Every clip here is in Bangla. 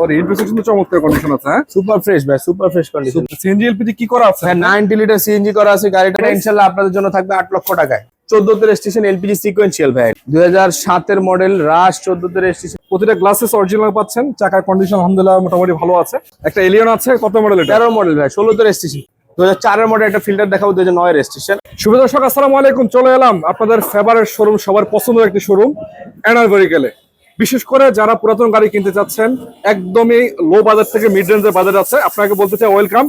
ওর ইন্টারসেকশন তো চমৎকার কন্ডিশন আছে হ্যাঁ? সুপার ফ্রেশ ভাই super fresh condition CNG LPG কি করা আছে? হ্যাঁ নাইনটি লিটার সিএনজি করা আছে গাড়িটা ইনশাল্লাহ আপনাদের জন্য থাকবে আট লক্ষ টাকায়। চোদ্দতে রেজিস্ট্রেশন এলপিজি সিকোয়েন্সিয়াল ভাই। দুই হাজার সাতের মডেল রাশ চোদ্দতে রেজিস্ট্রেশন প্রতিটা গ্লাসেস অরিজিনাল পাচ্ছেন চাকার কন্ডিশন আলহামদুলিল্লাহ মোটামুটি ভালো আছে। একটা এলিয়ন আছে কত মডেল এটা? তেরো মডেল ভাই ষোলোতে রেজিস্ট্রেশন দু হাজার চারের মডেল একটা ফিল্টার দেখাবো দু হাজার নয় রেজিস্ট্রেশন শুভ দর্শক আসসালামু আলাইকুম চলে এলাম আপনাদের ফেভারেট শোরুম সবার পছন্দের একটি শোরুম এনার ভেরিকেলে বিশেষ করে যারা পুরাতন গাড়ি কিনতে চাচ্ছেন একদমই লো বাজার থেকে মিড রেঞ্জের বাজার আছে। আপনাকে বলতে চাই ওয়েলকাম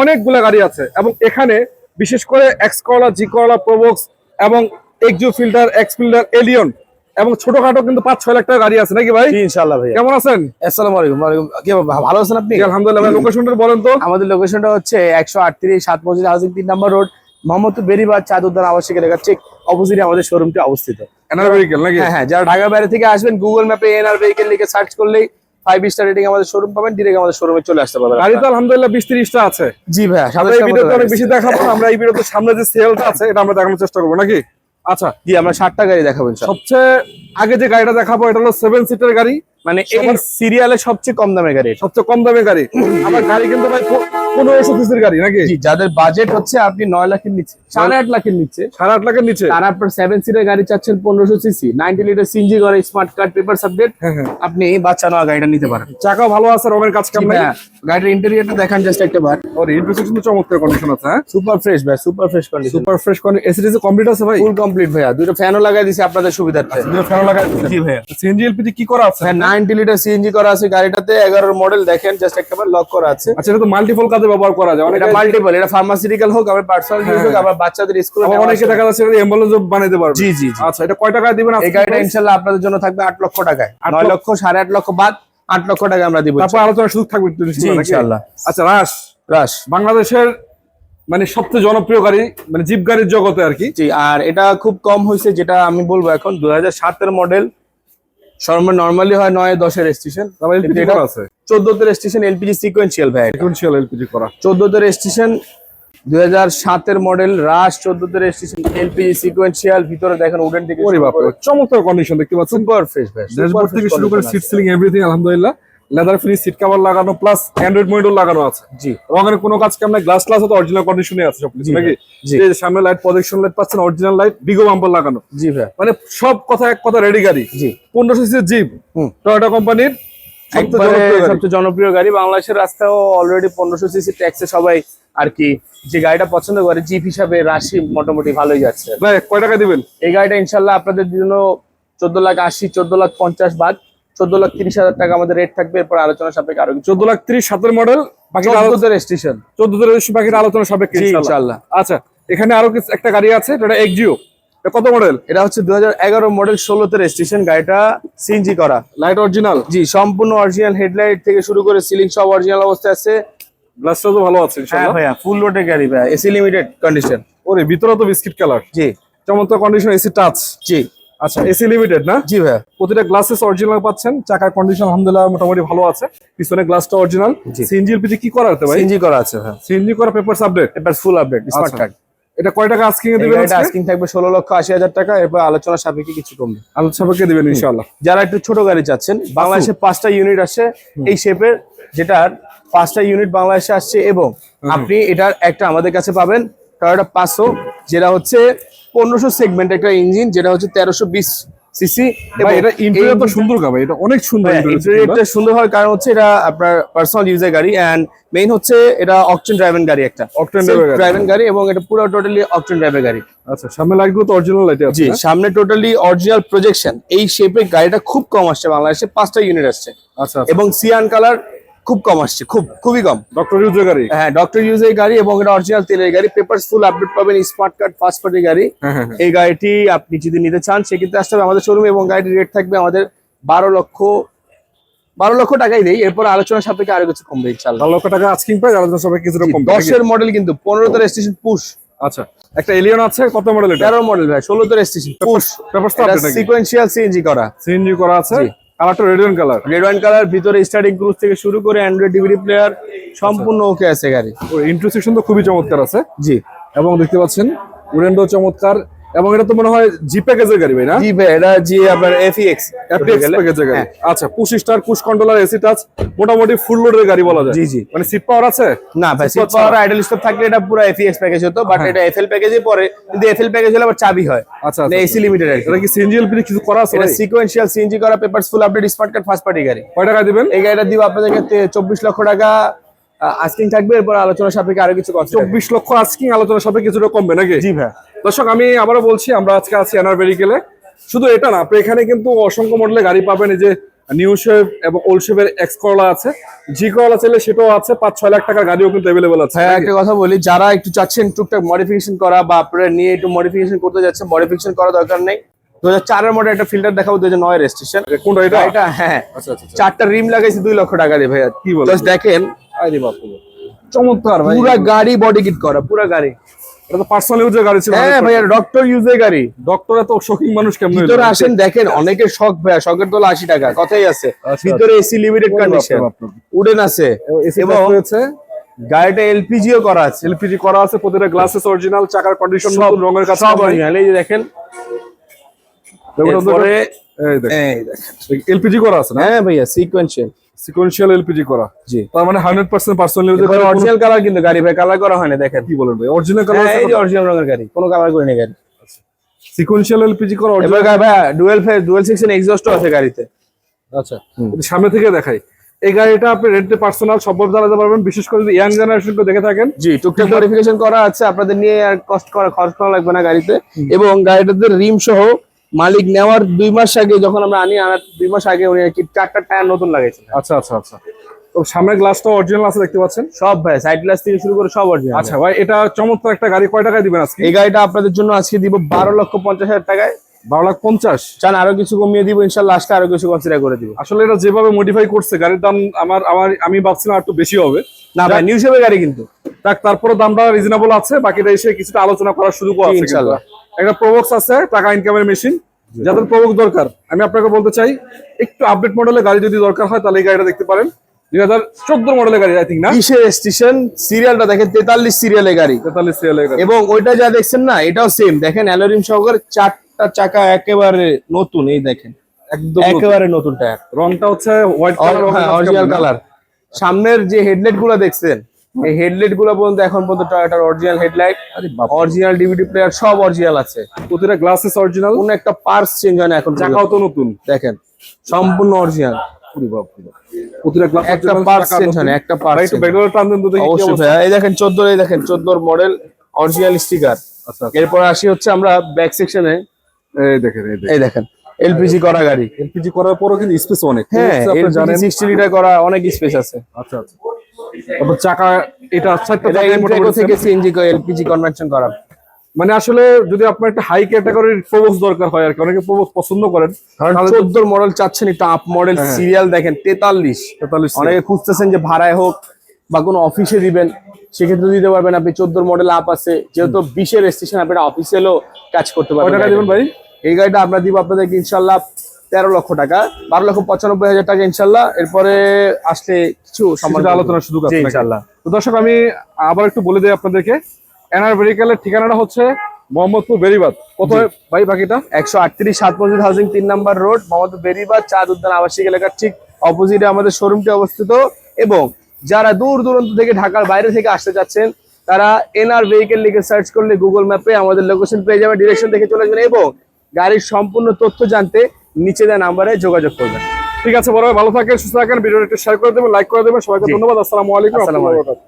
অনেকগুলো গাড়ি আছে এবং এখানে বিশেষ করে এক্স করলা জি করলা প্রোবক্স এবং Axio Fielder X Fielder Allion এবং ছোটখাটো কিন্তু পাঁচ ছয় লাখ টাকা গাড়ি আছে। নাকি ভাই? জি ইনশাল্লাহ ভাই কেমন আছেন? আসসালামু আলাইকুম। ওয়ালাইকুম কি ভালো আছেন আপনি? আলহামদুলিল্লাহ ভাই লোকেশনটা বলেন তো। আমাদের লোকেশনটা হচ্ছে একশো আটত্রিশ সাত মসজিদ হাউজিং তিন নম্বর রোড মোহাম্মদপুর বেরিবাদ চাঁদ উদ্যান আবাসিক এলাকা ঠিক অপোজিটে আমাদের শোরুমটি অবস্থিত। ভেরিকেল নাকি? হ্যাঁ হ্যাঁ যারা ঢাকার বাইরে থেকে আসবেন গুগল ম্যাপে এনআর ভেহিকেল লিখে সার্চ করলেই ফাইভ স্টার রেটিং আমাদের শোরুম পাবেন ডিরেক্ট আমাদের শোরুমে চলে আসতে পারবেন গাড়ি তো আলহামদুলিল্লাহ বিশ তিরিশটা আছে। জি এই ভিডিওতে অনেক বেশি। দেখাবো আমরা এই ভিডিওতে সামনে যে সেলটা আছে এটা আমরা দেখানোর চেষ্টা করব নাকি? আচ্ছা। জি আমরা ষাটটা গাড়ি সবচেয়ে আগে যে গাড়িটা দেখাবো এটা হলো সেভেন সিটের গাড়ি। মানে এই সিরিয়ালে সবচেয়ে কম দামের গাড়ি। সবচেয়ে কম দামের গাড়ি। আমার গাড়ি কিন্তু ভাই পনেরোশো গাড়ি নাকি? জি যাদের বাজেট হচ্ছে আপনি নয় লাখের নিচে সাড়ে আট লাখের নিচে। সাড়ে আট লাখের নিচে? তারা আপনার সেভেন সিটের গাড়ি চাচ্ছেন পনেরোশো সিসি নাইনটি লিটার সিনজি করে স্মার্ট কার্ড পেপার সাবজেক্ট আপনি এই বাচ্চা নেওয়া গাড়িটা নিতে পারেন। চাকাও ভালো আছে রঙের কাজ কাম নাই হ্যাঁ, গাড়ির ইন্টেরিয়রটা দেখান জাস্ট একটা বার। ওর ইন্টারসেকশন তো চমৎকার কন্ডিশন আছে হ্যাঁ? সুপার ফ্রেশ ভাই super fresh condition super fresh AC DC complete আছে ভাই? ফুল কমপ্লিট ভাইয়া। দুটো ফ্যানও লাগাই দিছি আপনাদের সুবিধার্থে। দুটো ফ্যান লাগাই জি ভাইয়া। সিএনজি এলপিজি কি করা আছে? হ্যাঁ নাইনটি লিটার সিএনজি করা আছে গাড়িটাতে এগারোর মডেল দেখেন জাস্ট একটা বার লক করা আছে। আচ্ছা এটা তো মাল্টিপল কাজে ব্যবহার করা যায়। অনেক এটা মাল্টিপল এটা ফার্মাসিউটিক্যাল হোক আবার পার্সোনাল ইউজ হোক আবার বাচ্চাদের স্কুলে অনেকে দেখা যাচ্ছে অ্যাম্বুলেন্স বানাইতে পারবে। জি জি আচ্ছা এটা কয় টাকা দিবেন এই গাড়িটা ইনশাল্লাহ আপনাদের জন্য থাকবে আট লক্ষ টাকায়। আট নয় লক্ষ- লক্ষ সাড়ে আট লক্ষ বাদ আট লক্ষ টাকা আমরা দিব। তারপর আলোচনা সুযোগ থাকবে ইনশাআল্লাহ। আচ্ছা রাস রাশ। বাংলাদেশের মানে সবচেয়ে জনপ্রিয় গাড়ি মানে জিপ গাড়ির জগতে আর কি। জি আর এটা খুব কম হয়েছে যেটা আমি বলব এখন দুই হাজার সাতের মডেল সর্ব নরমালি হয় নয় দশের রেজিস্ট্রেশন আছে? চোদ্দতে রেজিস্ট্রেশন এলপিজি সিকোয়েন্সিয়াল ভাই। সিকুয়েন্সিয়াল এলপিজি করা। চোদ্দতে রেজিস্ট্রেশন দুই হাজার সাতের মডেল রাশ চোদ্দতে রেজিস্ট্রেশন এলপিজি সিকোয়েন্সিয়াল ভিতরে দেখেন উডেন থেকে চমৎকার কন্ডিশন দেখতে পাচ্ছেন। সুপার ফ্রেশ ভাই ড্যাশবোর্ড থেকে শুরু করে সিট সিলিং এভরিথিং আলহামদুলিল্লাহ। লেদার ফিনিশ সিট কভার লাগানো প্লাস অ্যান্ড্রয়েড মনিটর লাগানো আছে। জি। রঙের কোনো কাজ নাই গ্লাস গ্লাস তো অরিজিনাল কন্ডিশনে আছে সব কিছু নাকি? যে সামনে লাইট প্রজেকশন লাইট পাচ্ছেন অরিজিনাল লাইট বিগো বাম্পার লাগানো। জি ভাই। মানে সব কথা এক কথা রেডি গাড়ি। জি। পনেরোশো সিসির জিপ। টয়োটা কোম্পানির সবচেয়ে জনপ্রিয় গাড়ি। বাংলাদেশের রাস্তাও অলরেডি পনেরোশো সিসি ট্যাক্সে সবাই আর কি যে গাড়িটা পছন্দ করে জিপ হিসাবে রাশি মোটামুটি ভালোই যাচ্ছে। ভাই কয় টাকা দিবেন? এই গাড়িটা ইনশাল্লাহ আপনাদের জন্য চোদ্দ লাখ আশি চোদ্দ লাখ পঞ্চাশ বাদ। চোদ্দ লাখ তিরিশ হাজার টাকা আমাদের রেট থাকবে এরপর আলোচনা সাপেক্ষে আরও চোদ্দ লাখ ত্রিশ সাতের মডেল বাকি রেজিস্ট্রেশন চোদ্দ রেজিস্ট্রেশন বাকির আলোচনা সাপেক্ষে ইনশাআল্লাহ। ইনশাল্লাহ আচ্ছা এখানে আরও কিছু একটা গাড়ি আছে যেটা এক্সিও এটা কত মডেল এটা হচ্ছে দু হাজার এগারো মডেল ষোলোতে রেজিস্ট্রেশন গাড়িটা সিএনজি করা। লাইট অরিজিনাল জি সম্পূর্ণ অরিজিনাল হেডলাইট থেকে শুরু করে সিলিং সব অরিজিনাল অবস্থায় আছে। গ্লাসটা তো ভালো আছে হ্যাঁ ভাইয়া ফুল লোডের গাড়ি ভাইয়া এসি লিমিটেড কন্ডিশন ওরে ভিতরে তো বিস্কিট কালার জি। চমৎকার কন্ডিশন এসি টাচ জি। আচ্ছা এসি লিমিটেড না? জি ভাইয়া। প্রতিটা গ্লাসেস অরিজিনাল পাচ্ছেন চাকার কন্ডিশন আলহামদুলিল্লাহ মোটামুটি ভালো আছে। পিছনে গ্লাসটা অরিজিনাল। সিএনজি এলপিজি কি করাতে ভাই? সিএনজি করা আছে ভাইয়া। সিএনজি করা পেপারস আপডেট এবার ফুল আপডেট স্মার্ট। কার্ড এটা কয় টাকা আজকিং এ দিবেন গাড়িটা আস্কিং থাকবে ষোলো লক্ষ আশি হাজার টাকা এরপর আলোচনা সাপেক্ষে কিছু কমবে। আলোচনা সাপেক্ষে দিবেন ইনশাআল্লাহ। যারা একটু ছোট গাড়ি চাচ্ছেন বাংলাদেশে পাঁচটা ইউনিট আসছে এই শেপের যেটার পাঁচটা ইউনিট বাংলাদেশে আসছে এবং আপনি এটার একটা আমাদের কাছে পাবেন টয়োটা পাঁচশো যেটা হচ্ছে পনেরোশো সেগমেন্ট একটা ইঞ্জিন যেটা হচ্ছে তেরোশো বিশ সিসি এটা ইন্টেরিয়র তো সুন্দর গা ভাই এটা অনেক সুন্দর ইন্টেরিয়রটা সুন্দর হয় কারণ হচ্ছে এটা আপনার পার্সোনাল ইউজের গাড়ি এন্ড মেইন হচ্ছে এটা অকটেন ড্রাইভেন গাড়ি একটা। Driven ড্রাইভেন গাড়ি। এবং এটা পুরো টোটালি অকটেন ড্রাইভের গাড়ি। আচ্ছা সামনে লাইটগুলো তো অরিজিনাল লাইট আছে জি সামনে টোটালি অরিজিনাল প্রজেকশন এই শেপের গাড়িটা খুব কম আসছে বাংলাদেশে পাঁচটা ইউনিট আসছে। আচ্ছা এবং সিয়ান কালার খুব কম আসছে খুব খুবই কম। ডক্টর ইউজের গাড়ি? হ্যাঁ ডক্টর ইউজের গাড়ি এবং এটা অরিজিনাল তেলের গাড়ি পেপার ফুল আপডেট পাবেন স্মার্ট কার্ড ফার্স্ট পার্টি গাড়ি। হ্যাঁ হ্যাঁ হ্যাঁ। এই গাড়িটি আপনি যদি নিতে চান সেক্ষেত্রে আসতে হবে আমাদের শোরুমে এবং গাড়িটির রেট থাকবে আমাদের বারো লক্ষ বারো লক্ষ টাকাই দেই। এরপর আলোচনা সাপেক্ষে আরও কিছু কমবে ইনশাল্লাহ চার লক্ষ টাকা আজকিং প্রাইস আলোচনা সবাই কিছুটা কম দশের মডেল কিন্তু পনেরো পনেরোতে রেজিস্ট্রেশন পুশ আচ্ছা একটা এলিয়ন আছে কত মডেল এটা? তেরো মডেল ভাই ষোলোতে রেজিস্ট্রেশন পুশ তো সিকোয়েন্সিয়াল সিএনজি করা। সিএনজি করা আছে। কালারটা red colour red one colour ভিতরে স্টার্টিং ক্রুজ থেকে শুরু করে অ্যান্ড্রয়েড ডিভিডি প্লেয়ার সম্পূর্ণ ওকে আছে গাড়ি। ইন্ট্রোসেশন ইন্টারসেকশন তো খুবই চমৎকার আছে। জি। এবং দেখতে পাচ্ছেন উডেন্ডো চমৎকার এবং এটা তো মনে হয় জি প্যাকেজের গাড়ি ভাই না? জি ভাই এটা জি আপনার এফিএক্স অ্যাপেক্স প্যাকেজের গাড়ি। আচ্ছা push start push controller AC touch মোটামুটি ফুল লোডের গাড়ি বলা যায়। জি, জি। মানে সিট পাওয়ার আছে? না ভাই সিট পাওয়ার আইডল স্টপ থাকলে এটা পুরো এফিএক্স প্যাকেজ হতো বাট হ্যাঁ। এটা এফএল প্যাকেজে পড়ে কিন্তু এফএল প্যাকেজ হলে আবার চাবি হয়। আচ্ছা, আচ্ছা, এসি লিমিটেড আর কি। এটা কি সিএনজি এলপি কিছু করা আছে এটা? সিকোয়েন্সিয়াল সিএনজি করা papers full update smart card first party গাড়ি। কয় টাকা দিবেন? এই গাড়িটা দিব আপনাদেরকে চব্বিশ লক্ষ টাকা আস্কিং থাকবে এরপর আলোচনা সাপেক্ষে আরও কিছু কষ্ট চব্বিশ লক্ষ আজকিং আলোচনা সবে কিছুটা কমবে নাকি? জি ভাই। দর্শক আমি আবারও বলছি আমরা আজকে আছি এনআর ভেরিকেলে শুধু এটা না আপনি এখানে কিন্তু অসংখ্য মডেলের গাড়ি পাবেন এই যে নিউ শেপ এবং ওল্ড শেপের এক্স করলা আছে। জি করলা চাইলে সেটাও আছে পাঁচ ছয় লাখ টাকার গাড়িও কিন্তু অ্যাভেলেবল আছে। হ্যাঁ একটা কথা বলি যারা একটু চাচ্ছেন টুকটাক মডিফিকেশন করা বা আপনারা নিয়ে একটু মডিফিকেশন করতে যাচ্ছেন মডিফিকেশন করা দরকার নেই। দু হাজার চারের মডেল একটা ফিল্টার দেখাবো দু হাজার নয় রেজিস্ট্রেশন কোনটা এটা? এটা হ্যাঁ। আচ্ছা আচ্ছা আচ্ছা। চারটা রিম লাগাইছি দুই লক্ষ টাকা দিয়ে ভাইয়া। কি বলেন? জাস্ট দেখেন। আরে বাপ রে চমৎকার ভাই। পুরা গাড়ি বডি কিট করা পুরা গাড়ি। এটা তো পার্সোনাল ইউজের গাড়ি ছিল হ্যাঁ ভাইয়া ডক্টর ইউজের গাড়ি। ডক্টর এত শকিং মানুষ কেমন ভিতরে আসেন দেখেন অনেকের শখ ভাইয়া শখের তোলা আশি টাকা কথাই আছে। আচ্ছা। ভিতরে এসি লিমিটেড কন্ডিশন উডেন আছে। এবং রয়েছে গাড়িটা এলপিজিও করা আছে। এলপিজি করা আছে প্রতিটা গ্লাসেস অরিজিনাল চাকার কন্ডিশন রঙের কাছে এই যে দেখেন এই দেখ এই দেখেন। এলপিজি করা আছে না? হ্যাঁ ভাইয়া সিকোয়েন্সিয়াল সিকোয়েন্সিয়াল এলপিজি করা। জি। তার মানে হান্ড্রেড পার্সেন্ট পার্সোনাল ইউজের অরিজিনাল কালার কিন্তু গাড়ি ভাই কালার করা হয় না দেখেন। কি বলেন ভাই? অরিজিনাল কালার হ্যাঁ এই যে অরিজিনাল রঙের গাড়ি কোনো কালার করে নেই গাড়ি সিকোয়েন্সিয়াল এলপিজি করা গাড়ি ভাইয়া dual phase dual section exhaust আছে গাড়িতে। আচ্ছা। যদি সামনে থেকে দেখাই। এই গাড়িটা আপনি রেন্টে পার্সোনাল সবভাবে চালাতে পারবেন। বিশেষ করে যদি ইয়াং জেনারেশনকে দেখে থাকেন। জি টুকটাক মডিফিকেশন করা আছে। আপনাদের নিয়ে আর কষ্ট করা খরচ করা লাগবে না গাড়িতে। এবং গাড়িটাতে রিম সহ মালিক নেওয়ার দুই মাস আগে যখন আমরা আনি আনার দুই মাস আগে উনি কি চারটা টায়ার নতুন লাগাইছেন আচ্ছা আচ্ছা আচ্ছা। তো সামনের গ্লাসটা অরিজিনাল আছে দেখতে পাচ্ছেন? সব ভাই সাইড গ্লাস থেকে শুরু করে সব অরিজিনাল আচ্ছা ভাই এটা চমৎকার একটা গাড়ি। কয় টাকায় দিবেন আজকে? এই গাড়িটা আপনাদের জন্য আজকে দিব বারো লক্ষ পঞ্চাশ হাজার টাকায়। বারো লাখ পঞ্চাশ? চান আরও কিছু কমিয়ে দিব ইনশাল্লাহ আজকে আরও কিছু কনসিডার করে দিব। আসলে এটা যেভাবে মডিফাই করছে গাড়ির দাম আমার আমার আমি ভাবছিলাম আর একটু বেশি হবে। না ভাই নিউ শেপের গাড়ি কিন্তু। তারপরে দামটা রিজনেবল আছে বাকিটা এসে কিছুটা আলোচনা করার সুযোগও আছে ইনশাল্লাহ। একটা প্রবক্স আছে টাকা ইনকামের মেশিন যাদের প্রবক্স দরকার আমি আপনাকে বলতে চাই একটু আপডেট মডেলের গাড়ি যদি দরকার হয় তাহলে এই গাড়িটা দেখতে পারেন। দুই হাজার চোদ্দ মডেলের গাড়ি আই থিঙ্ক না? কিসের স্টেশন সিরিয়ালটা দেখেন তেতাল্লিশ সিরিয়ালের গাড়ি। তেতাল্লিশ সিরিয়ালের গাড়ি। এবং ওইটা যা দেখছেন না এটাও সেম দেখেন অ্যালোরিম সহকারে চারটা চাকা একেবারে নতুন এই দেখেন। একদম একেবারে নতুন টায়ার রংটা হচ্ছে হোয়াইট অরিজিনাল কালার সামনের যে হেডলাইটগুলো দেখছেন এই হেডলাইটগুলো পর্যন্ত এখন পর্যন্ত টয়োটার original headlight original DVD player সব অরিজিনাল আছে। প্রতিটা গ্লাসেস অরিজিনাল কোন একটা পার্টস চেঞ্জ হয় না এখন চাকাও। তো নতুন। দেখেন সম্পূর্ণ অরিজিনাল প্রতিটা গ্লাস একটা পার্টস চেঞ্জ হয় না একটা ভাই পার্টস একটু ব্যাকগ্রাউন্ড টান দেন তো দেখি অবশ্যই। ভাইয়া এই দেখেন চোদ্দ এই দেখেন চোদ্দোর মডেল অরিজিনাল স্টিকার আচ্ছা। এরপর আসি হচ্ছে আমরা ব্যাক সেকশনে এই দেখেন এই দেখেন। এলপিজি করা গাড়ি। এলপিজি করার পরও কিন্তু স্পেস অনেক। হ্যাঁ এলপিজি জানেন। সিক্সটি লিটার করা অনেক স্পেস আছে। আচ্ছা আচ্ছা। তারপর চাকা এটা চারটা এটা থেকে সিএনজি এলপিজি কনভার্সন করা। মানে আসলে যদি আপনার একটা হাই ক্যাটাগরির প্রবোস দরকার হয় আর কি অনেকে প্রবোস পছন্দ করেন চোদ্দোর মডেল চাচ্ছেন একটু আপ মডেল। সিরিয়াল দেখেন তেতাল্লিশ। তেতাল্লিশ অনেকে খুঁজতেছেন যে ভাড়ায় হোক বা কোনো অফিসে দিবেন সেক্ষেত্রে দিতে পারবেন। আপনি চোদ্দোর মডেল আপ আছে যেহেতু বিশের স্টেশন আপনি অফিসিয়ালও কাজ করতে পারবেন ভাই? এই গাড়িটা আমরা দিব আপনাদেরকে ইনশাল্লাহ তেরো লক্ষ টাকা বারো লক্ষ পঁচানব্বই হাজার টাকা ইনশাল্লাহ। এরপরে আসলে কিছু আছে জি, নাকি? ইনশাল্লাহ। তো দর্শক আমি আবার একটু বলে দিই আপনাদেরকে এনআর ভেরিকেলের ঠিকানাটা হচ্ছে মোহাম্মদপুর বেরিবাদ। কোথায় ভাই বাকিটা? একশো আটত্রিশ সাত মসজিদ হাউজিং তিন নাম্বার রোড মোহাম্মদ বেরিবাদ চাঁদ উদ্যান আবাসিক এলাকার ঠিক অপোজিটে আমাদের শোরুমটি অবস্থিত। এবং যারা দূর দূরান্ত থেকে ঢাকার বাইরে থেকে আসতে চাচ্ছেন তারা এনআর ভেহিকেল লিখে সার্চ করলে গুগল ম্যাপে আমাদের লোকেশন পেয়ে যাবে ডিরেকশন দেখে চলে যাবেন এবং গাড়ির সম্পূর্ণ তথ্য জানতে নিচে দেওয়া নাম্বারে যোগাযোগ করবেন। ঠিক আছে বড় ভাই ভালো থাকেন সুস্থ থাকেন ভিডিওটা একটু শেয়ার করে দেবেন লাইক করে দেবেন সবাইকে ধন্যবাদ আসসালামু আলাইকুম আসসালামু আলাইকুম।